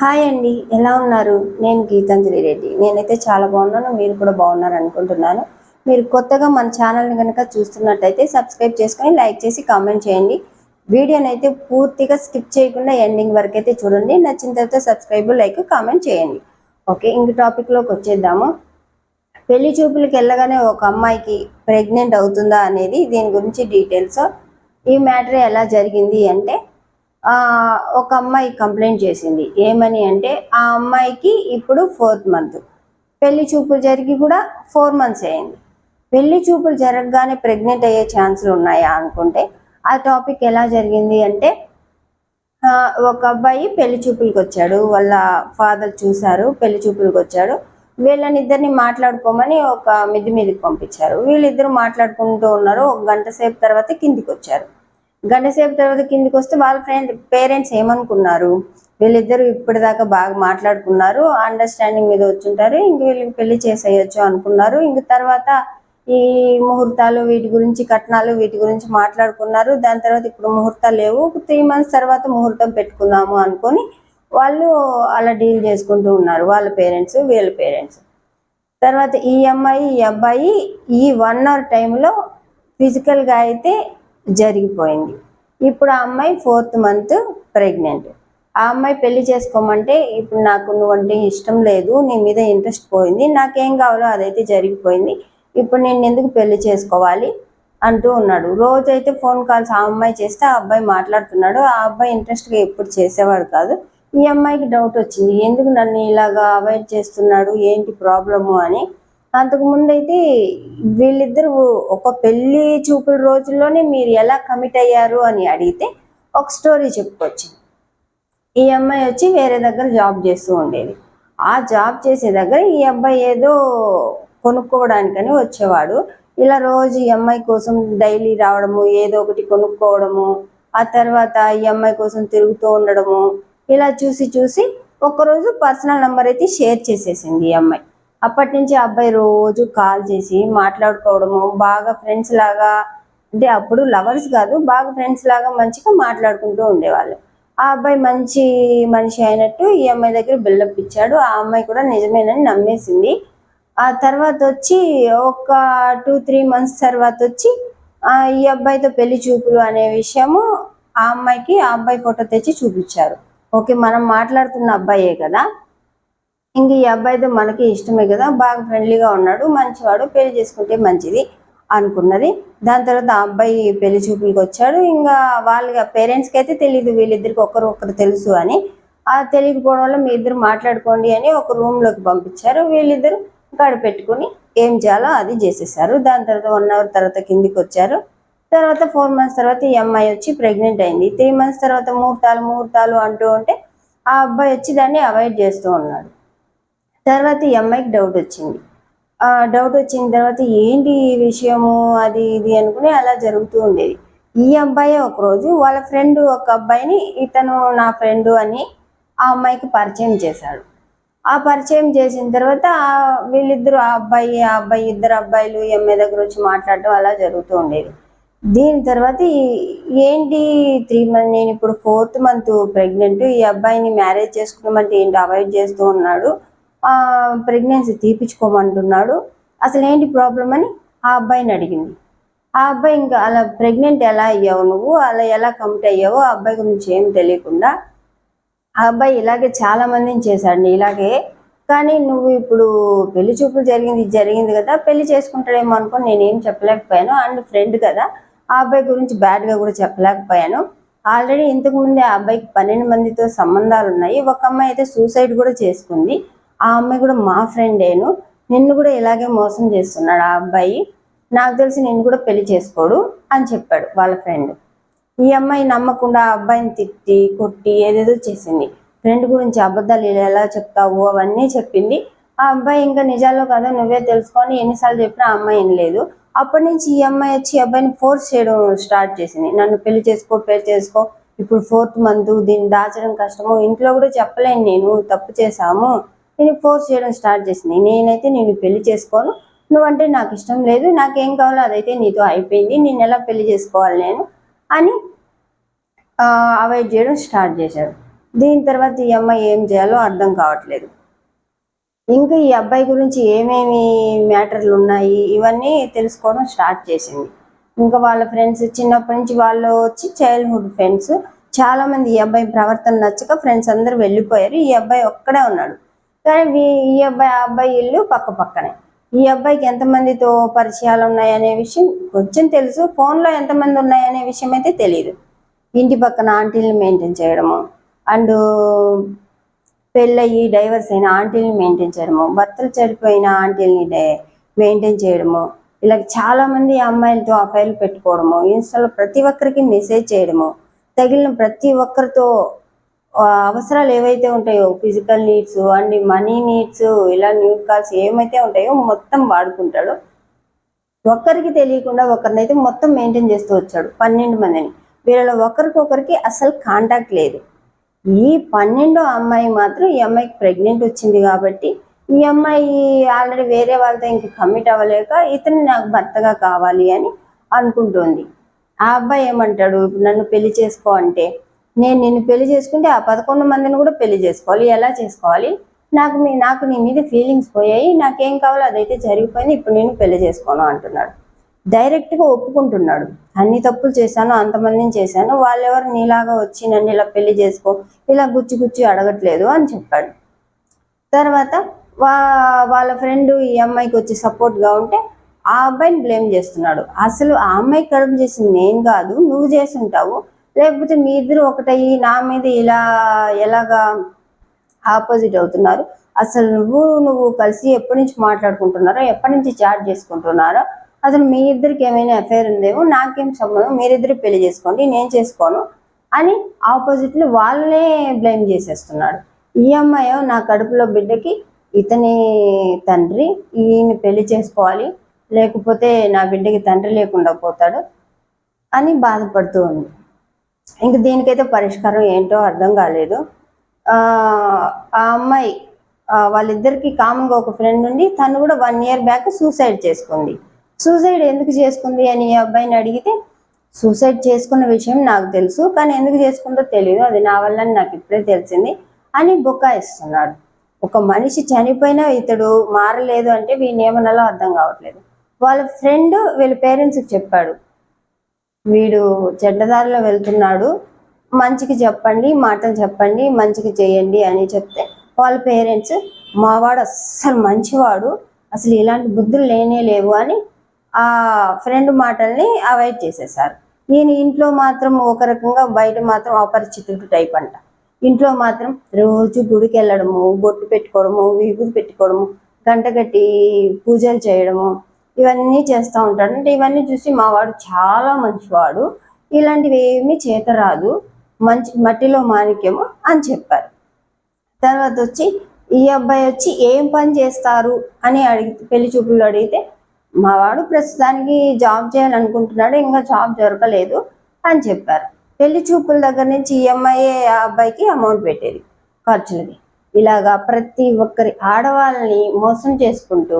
Hi అండి ఎలా ఉన్నారు? నేను గీతాంజలి రెడ్డి. నేనైతే చాలా బాగున్నాను మీరు కూడా బాగున్నారు అనుకుంటున్నాను. మీరు కొత్తగా మన ఛానల్ని కనుక చూస్తున్నట్టయితే సబ్స్క్రైబ్ చేసుకొని లైక్ చేసి కామెంట్ చేయండి. వీడియోని అయితే పూర్తిగా స్కిప్ చేయకుండా ఎండింగ్ వరకు అయితే చూడండి. నచ్చిన తర్వాత సబ్స్క్రైబ్ లైక్ కామెంట్ చేయండి. ఓకే ఇంక టాపిక్లోకి వచ్చేద్దాము. పెళ్ళి చూపులకు వెళ్ళగానే ఒక అమ్మాయికి ప్రెగ్నెంట్ అవుతుందా అనేది దీని గురించి డీటెయిల్స్. ఈ మ్యాటర్ ఎలా జరిగింది అంటే ఒక అమ్మాయి కంప్లైంట్ చేసింది. ఏమని అంటే ఆ అమ్మాయికి ఇప్పుడు ఫోర్త్ మంత్. పెళ్ళి చూపులు జరిగి కూడా ఫోర్ మంత్స్ అయింది. పెళ్ళి చూపులు జరగగానే ప్రెగ్నెంట్ అయ్యే ఛాన్సులు ఉన్నాయా అనుకుంటే ఆ టాపిక్ ఎలా జరిగింది అంటే ఒక అబ్బాయి పెళ్ళి చూపులకు వచ్చాడు. వాళ్ళ ఫాదర్ చూశారు పెళ్ళి చూపులకు వచ్చాడు. వీళ్ళని ఇద్దరిని మాట్లాడుకోమని ఒక మిద్ది మీదకి పంపించారు. వీళ్ళిద్దరు మాట్లాడుకుంటూ ఉన్నారు. ఒక గంట సేపు తర్వాత కిందికి వచ్చారు. గంట సేపు తర్వాత కిందికి వస్తే వాళ్ళ ఫ్రెండ్ పేరెంట్స్ ఏమనుకున్నారు? వీళ్ళిద్దరు ఇప్పటిదాకా బాగా మాట్లాడుకున్నారు అండర్స్టాండింగ్ మీద వచ్చుంటారు ఇంక వీళ్ళకి పెళ్ళి చేసేయచ్చు అనుకున్నారు ఇంక తర్వాత ఈ ముహూర్తాలు వీటి గురించి కట్నాలు వీటి గురించి మాట్లాడుకున్నారు దాని తర్వాత ఇప్పుడు ముహూర్తాలు లేవు త్రీ మంత్స్ తర్వాత ముహూర్తం పెట్టుకుందాము అనుకొని వాళ్ళు అలా డీల్ చేసుకుంటూ ఉన్నారు వాళ్ళ పేరెంట్స్ వీళ్ళ పేరెంట్స్ తర్వాత ఈ అమ్మాయి ఈ అబ్బాయి ఈ వన్ అవర్ టైంలో ఫిజికల్గా అయితే జరిగిపోయింది. ఇప్పుడు ఆ అమ్మాయి ఫోర్త్ మంత్ ప్రెగ్నెంట్. ఆ అమ్మాయి పెళ్ళి చేసుకోమంటే ఇప్పుడు నాకు నువ్వంటే ఇష్టం లేదు నీ మీద ఇంట్రెస్ట్ పోయింది నాకేం కావాలో అదైతే జరిగిపోయింది ఇప్పుడు నేను ఎందుకు పెళ్ళి చేసుకోవాలి అంటూ ఉన్నాడు. రోజైతే ఫోన్ కాల్స్ ఆ అమ్మాయి చేస్తే ఆ అబ్బాయి మాట్లాడుతున్నాడు. ఆ అబ్బాయి ఇంట్రెస్ట్గా ఎప్పుడు చేసేవాడు కాదు. ఈ అమ్మాయికి డౌట్ వచ్చింది ఎందుకు నన్ను ఇలాగా అవాయిడ్ చేస్తున్నాడు ఏంటి ప్రాబ్లము అని. అంతకు ముందైతే వీళ్ళిద్దరు ఒక పెళ్ళి చూపుల రోజుల్లోనే మీరు ఎలా కమిట్ అయ్యారు అని అడిగితే ఒక స్టోరీ చెప్పుకొచ్చింది. ఈ అమ్మాయి వచ్చి వేరే దగ్గర జాబ్ చేస్తూ ఉండేది. ఆ జాబ్ చేసే దగ్గర ఈ అబ్బాయి ఏదో కొనుక్కోవడానికని వచ్చేవాడు. ఇలా రోజు ఈ అమ్మాయి కోసం డైలీ రావడము ఏదో ఒకటి కొనుక్కోవడము ఆ తర్వాత ఈ అమ్మాయి కోసం తిరుగుతూ ఉండడము ఇలా చూసి చూసి ఒకరోజు పర్సనల్ నెంబర్ అయితే షేర్ చేసేసింది ఈ అమ్మాయి. అప్పటి నుంచి అబ్బాయి రోజు కాల్ చేసి మాట్లాడుకోవడము బాగా ఫ్రెండ్స్ లాగా అంటే అప్పుడు లవర్స్ కాదు బాగా ఫ్రెండ్స్ లాగా మంచిగా మాట్లాడుకుంటూ ఉండేవాళ్ళు. ఆ అబ్బాయి మంచి మనిషి అయినట్టు ఈ అమ్మాయి దగ్గర బిల్డప్ ఇచ్చాడు. ఆ అమ్మాయి కూడా నిజమేనని నమ్మేసింది. ఆ తర్వాత వచ్చి ఒక టూ త్రీ మంత్స్ తర్వాత వచ్చి ఈ అబ్బాయితో పెళ్ళి చూపులు అనే విషయము ఆ అమ్మాయికి ఆ అబ్బాయి ఫోటో తెచ్చి చూపించారు. ఓకే మనం మాట్లాడుతున్న అబ్బాయే కదా. ఇంక ఈ అబ్బాయితో మనకి ఇష్టమే కదా బాగా ఫ్రెండ్లీగా ఉన్నాడు మంచివాడు పెళ్ళి చేసుకుంటే మంచిది అనుకున్నది. దాని తర్వాత ఆ అబ్బాయి పెళ్ళి చూపులకు వచ్చాడు. ఇంకా వాళ్ళ పేరెంట్స్కి అయితే తెలియదు వీళ్ళిద్దరికి ఒకరు ఒకరు తెలుసు అని. ఆ తెలియకపోవడం వల్ల మీ ఇద్దరు మాట్లాడుకోండి అని ఒక రూమ్లోకి పంపించారు. వీళ్ళిద్దరు గడ పెట్టుకుని ఏం చేయాలో అది చేసేసారు. దాని తర్వాత వన్ అవర్ తర్వాత కిందికి వచ్చారు. తర్వాత ఫోర్ మంత్స్ తర్వాత ఈ అమ్మాయి వచ్చి ప్రెగ్నెంట్ అయింది. త్రీ మంత్స్ తర్వాత ముహూర్తాలు ముహూర్తాలు అంటూ ఉంటే ఆ అబ్బాయి వచ్చి దాన్ని అవాయిడ్ చేస్తూ ఉన్నాడు. తర్వాత ఈ అమ్మాయికి డౌట్ వచ్చింది. ఆ డౌట్ వచ్చిన తర్వాత ఏంటి ఈ విషయము? అది ఇది అనుకుని అలా జరుగుతూ ఉండేది. ఈ అబ్బాయి ఒకరోజు వాళ్ళ ఫ్రెండ్ ఒక అబ్బాయిని ఇతను నా ఫ్రెండ్ అని ఆ అమ్మాయికి పరిచయం చేశాడు. ఆ పరిచయం చేసిన తర్వాత వీళ్ళిద్దరు ఆ అబ్బాయి ఆ అబ్బాయి ఇద్దరు అబ్బాయిలు ఈ అమ్మాయి దగ్గర వచ్చి మాట్లాడటం అలా జరుగుతూ ఉండేది. దీని తర్వాత ఏంటి త్రీ మంత్ నేను ఇప్పుడు ఫోర్త్ మంత్ ప్రెగ్నెంట్ ఈ అబ్బాయిని మ్యారేజ్ చేసుకున్నామంటే ఏంటి? అవాయిడ్ చేస్తూ ఉన్నాడు. ప్రెగ్నెన్సీ తీపించుకోమంటున్నాడు అసలు ఏంటి ప్రాబ్లం అని ఆ అబ్బాయిని అడిగింది. ఆ అబ్బాయి ఇంకా అలా ప్రెగ్నెంట్ ఎలా అయ్యావు నువ్వు? అలా ఎలా కమిట్ అయ్యావో ఆ అబ్బాయి గురించి ఏం తెలియకుండా ఆ అబ్బాయి ఇలాగే చాలా మందిని చేశాడు ఇలాగే కానీ నువ్వు ఇప్పుడు పెళ్ళి చూపులు జరిగింది ఇది జరిగింది కదా పెళ్ళి చేసుకుంటాడేమో అనుకుని నేనేం చెప్పలేకపోయాను. అండ్ ఫ్రెండ్ కదా ఆ అబ్బాయి గురించి బ్యాడ్గా కూడా చెప్పలేకపోయాను. ఆల్రెడీ ఇంతకుముందే ఆ అబ్బాయికి పన్నెండు మందితో సంబంధాలు ఉన్నాయి ఒక అమ్మాయి అయితే సూసైడ్ కూడా చేసుకుంది. ఆ అమ్మాయి కూడా మా ఫ్రెండేను నిన్ను కూడా ఇలాగే మోసం చేస్తున్నాడు ఆ అబ్బాయి. నాకు తెలిసి నిన్ను కూడా పెళ్ళి చేసుకోడు అని చెప్పాడు వాళ్ళ ఫ్రెండ్ ఈ అమ్మాయి నమ్మకుండా ఆ అబ్బాయిని తిట్టి కొట్టి ఏదేదో చేసింది. ఫ్రెండ్ గురించి అబద్ధాలు ఇలా ఎలా చెప్తావు అవన్నీ చెప్పింది. ఆ అబ్బాయి ఇంకా నిజాల్లో కదా నువ్వే తెలుసుకొని ఎన్నిసార్లు చెప్పినా ఆ అమ్మాయి ఏం లేదు అప్పటి నుంచి ఈ అమ్మాయి వచ్చి ఈ అబ్బాయిని ఫోర్స్ చేయడం స్టార్ట్ చేసింది. నన్ను పెళ్ళి చేసుకో పెళ్ళి చేసుకో. ఇప్పుడు ఫోర్త్ మంత్ దీన్ని దాచడం కష్టము. ఇంట్లో కూడా చెప్పలేను నేను తప్పు చేశాము. నేను ఫోర్స్ చేయడం స్టార్ట్ చేసింది. నేనైతే నేను పెళ్ళి చేసుకోను. నువ్వంటే నాకు ఇష్టం లేదు. నాకేం కావాలో అదైతే నీతో అయిపోయింది. నేను ఎలా పెళ్ళి చేసుకోవాలి నేను అని అవాయిడ్ చేయడం స్టార్ట్ చేశాడు దీని తర్వాత ఈ అమ్మాయి ఏం చేయాలో అర్థం కావట్లేదు. ఇంకా ఈ అబ్బాయి గురించి ఏమేమి మ్యాటర్లు ఉన్నాయి ఇవన్నీ తెలుసుకోవడం స్టార్ట్ చేసింది. ఇంకా వాళ్ళ ఫ్రెండ్స్ చిన్నప్పటి నుంచి వాళ్ళు వచ్చి చైల్డ్హుడ్ ఫ్రెండ్స్. చాలా మంది ఈ అబ్బాయి ప్రవర్తన నచ్చక ఫ్రెండ్స్ అందరూ వెళ్ళిపోయారు. ఈ అబ్బాయి ఒక్కడే ఉన్నాడు. కానీ ఈ అబ్బాయి ఆ అబ్బాయి ఇల్లు పక్క పక్కనే. ఈ అబ్బాయికి ఎంతమందితో పరిచయాలు ఉన్నాయనే విషయం కొంచెం తెలుసు ఫోన్లో ఎంతమంది ఉన్నాయనే విషయం అయితే తెలియదు ఇంటి పక్కన ఆంటీలను మెయింటైన్ చేయడము అండ్ పెళ్ళయి డైవర్స్ అయిన ఆంటీని మెయింటైన్ చేయడము భర్తలు చనిపోయిన ఆంటీని మెయింటైన్ చేయడము ఇలా చాలా మంది అమ్మాయిలతో అఫైర్లు పెట్టుకోవడము ఇన్స్టాలో ప్రతి ఒక్కరికి మెసేజ్ చేయడము తగిలిన ప్రతి ఒక్కరితో అవసరాలు ఏవైతే ఉంటాయో physical needs and money needs ఇలా న్యూ కాల్స్ ఏమైతే ఉంటాయో మొత్తం వాడుకుంటాడు. ఒక్కరికి తెలియకుండా ఒకరినైతే మొత్తం మెయింటైన్ చేస్తూ వచ్చాడు పన్నెండు మందిని. వీళ్ళలో ఒకరికొకరికి అసలు కాంటాక్ట్ లేదు. ఈ పన్నెండో అమ్మాయి మాత్రం ఈ అమ్మాయికి ప్రెగ్నెంట్ వచ్చింది కాబట్టి ఈ అమ్మాయి ఆల్రెడీ వేరే వాళ్ళతో ఇంక కమిట్ అవ్వలేక ఇతను నాకు భర్తగా కావాలి అని అనుకుంటోంది. ఆ అబ్బాయి ఏమంటాడు "ఇప్పుడు నన్ను పెళ్ళి చేసుకో అంటే నేను నిన్ను పెళ్ళి చేసుకుంటే ఆ పదకొండు మందిని కూడా పెళ్ళి చేసుకోవాలి. ఎలా చేసుకోవాలి? నాకు మీ నాకు నీ మీద ఫీలింగ్స్ పోయాయి. నాకేం కావాలో అదైతే జరిగిపోయింది. ఇప్పుడు నేను పెళ్ళి చేసుకోను అంటున్నాడు. డైరెక్ట్గా ఒప్పుకుంటున్నాడు. అన్ని తప్పులు చేశాను అంతమందిని చేశాను. వాళ్ళెవరు నీలాగా వచ్చి నన్ను ఇలా పెళ్ళి చేసుకో ఇలా గుచ్చి గుచ్చి అడగట్లేదు అని చెప్పాడు. తర్వాత వా వాళ్ళ ఫ్రెండ్ ఈ అమ్మాయికి వచ్చి సపోర్ట్గా ఉంటే ఆ అబ్బాయిని బ్లేమ్ చేస్తున్నాడు. అసలు ఆ అమ్మాయి కడుపు చేసింది నేను కాదు నువ్వు చేసి ఉంటావు. లేకపోతే మీ ఇద్దరు ఒకటయ్యి నా మీద ఇలా ఎలాగా ఆపోజిట్ అవుతున్నారు? అసలు నువ్వు నువ్వు కలిసి ఎప్పటి నుంచి మాట్లాడుకుంటున్నారో? ఎప్పటి నుంచి చాట్ చేసుకుంటున్నారో? అసలు మీ ఇద్దరికి ఏమైనా అఫైర్ ఉందేమో? నాకేం సంబంధం? మీరిద్దరు పెళ్ళి చేసుకోండి నేను చేసుకోను అని ఆపోజిట్లు వాళ్ళనే బ్లేమ్ చేసేస్తున్నాడు. ఈ అమ్మాయి నా కడుపులో బిడ్డకి ఇతని తండ్రి ఈయన పెళ్ళి చేసుకోవాలి లేకపోతే నా బిడ్డకి తండ్రి లేకుండా పోతాడు అని బాధపడుతూ ఉంది. ఇంక దీనికైతే పరిష్కారం ఏంటో అర్థం కాలేదు. ఆ అమ్మాయి వాళ్ళిద్దరికి కామన్గా ఒక ఫ్రెండ్ ఉండి తను కూడా వన్ ఇయర్ బ్యాక్ సూసైడ్ చేసుకుంది. సూసైడ్ ఎందుకు చేసుకుంది అని ఈ అబ్బాయిని అడిగితే సూసైడ్ చేసుకున్న విషయం నాకు తెలుసు కానీ ఎందుకు చేసుకుందో తెలియదు అది నా వల్ల నాకు ఇప్పుడే తెలిసింది అని బుకాయిస్తున్నాడు ఒక మనిషి చనిపోయినా ఇతడు మారలేదు అంటే వీడిని ఏమనాలో అర్థం కావట్లేదు. వాళ్ళ ఫ్రెండ్ వీళ్ళ పేరెంట్స్కి చెప్పాడు వీడు చెడ్డదారిలో వెళ్తున్నాడు. మంచికి చెప్పండి మాటలు చెప్పండి మంచికి చేయండి అని చెప్తే వాళ్ళ పేరెంట్స్ మావాడు అస్సలు మంచివాడు అసలు ఇలాంటి బుద్ధులు లేనే లేవు అని ఆ ఫ్రెండ్ మాటల్ని అవాయిడ్ చేసేసారు ఈయన ఇంట్లో మాత్రం ఒక రకంగా బయట మాత్రం అపరిచితుడు టైప్ అంట. ఇంట్లో మాత్రం రోజు గుడికి వెళ్ళడము బొట్టు పెట్టుకోవడము విభూతి పెట్టుకోవడము గంట కట్టి పూజలు చేయడము ఇవన్నీ చేస్తూ ఉంటాడు. అంటే ఇవన్నీ చూసి మావాడు చాలా మంచివాడు. ఇలాంటివి ఏమీ చేత రాదు మంచి మట్టిలో మాణిక్యము అని చెప్పారు. తర్వాత వచ్చి ఈ అబ్బాయి వచ్చి ఏం పని చేస్తారు అని అడిగి పెళ్ళి చూపులు అడిగితే మావాడు ప్రస్తుతానికి జాబ్ చేయాలనుకుంటున్నాడు ఇంకా జాబ్ దొరకలేదు అని చెప్పారు. పెళ్ళి చూపుల దగ్గర నుంచి ఈ అమ్మాయి ఆ అబ్బాయికి అమౌంట్ పెట్టేది ఖర్చులకి ఇలాగా ప్రతి ఒక్కరి ఆడవాళ్ళని మోసం చేసుకుంటూ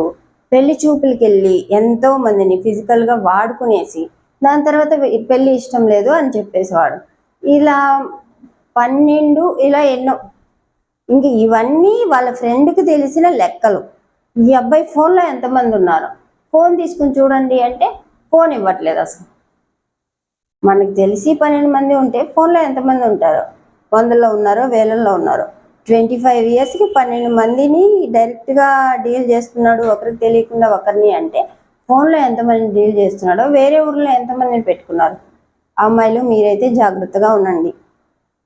పెళ్ళి చూపులకి వెళ్ళి ఎంతో మందిని ఫిజికల్గా గా వాడుకునేసి దాని తర్వాత పెళ్ళి ఇష్టం లేదు అని చెప్పేసేవాడు. ఇలా పన్నెండు ఇలా ఎన్నో ఇంక ఇవన్నీ వాళ్ళ ఫ్రెండ్కి తెలిసిన లెక్కలు. ఈ అబ్బాయి ఫోన్లో ఎంతమంది ఉన్నారు? ఫోన్ తీసుకుని చూడండి అంటే ఫోన్ ఇవ్వట్లేదు అసలు. మనకు తెలిసి పన్నెండు మంది ఉంటే ఫోన్లో ఎంతమంది ఉంటారు? వందల్లో ఉన్నారో వేలల్లో ఉన్నారో? ట్వంటీ ఫైవ్ ఇయర్స్కి పన్నెండు మందిని డైరెక్ట్గా డీల్ చేస్తున్నాడు ఒకరికి తెలియకుండా ఒకరిని అంటే ఫోన్లో ఎంతమంది డీల్ చేస్తున్నాడో వేరే ఊర్లో ఎంతమందిని పెట్టుకున్నారు? అమ్మాయిలు మీరైతే జాగ్రత్తగా ఉండండి.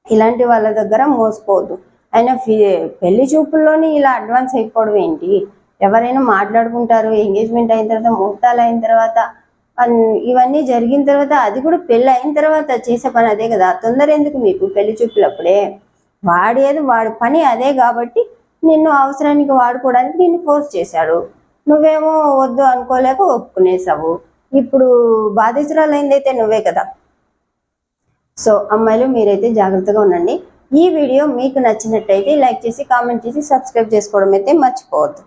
ఇలాంటి వాళ్ళ దగ్గర మోసపోవద్దు. అయినా ఫీ పెళ్ళి చూపుల్లోనే ఇలా అడ్వాన్స్ అయిపోవడం ఏంటి? ఎవరైనా మాట్లాడుకుంటారు ఎంగేజ్మెంట్ అయిన తర్వాత ముహూర్తాలు అయిన తర్వాత ఇవన్నీ జరిగిన తర్వాత అది కూడా పెళ్ళి అయిన తర్వాత చేసే పని అదే కదా? తొందర ఎందుకు మీకు పెళ్ళి చూపులప్పుడే? వాడేది వాడి పని అదే కాబట్టి నిన్ను అవసరానికి వాడుకోవడానికి నిన్ను ఫోర్స్ చేశాడు. నువ్వేమో వద్దు అనుకోలేక ఒప్పుకునేసావు ఇప్పుడు బాధితురాలైందైతే నువ్వే కదా. సో అమ్మాయిలు మీరైతే జాగ్రత్తగా ఉండండి. ఈ వీడియో మీకు నచ్చినట్టయితే లైక్ చేసి కామెంట్ చేసి సబ్స్క్రైబ్ చేసుకోవడం అయితే మర్చిపోవద్దు.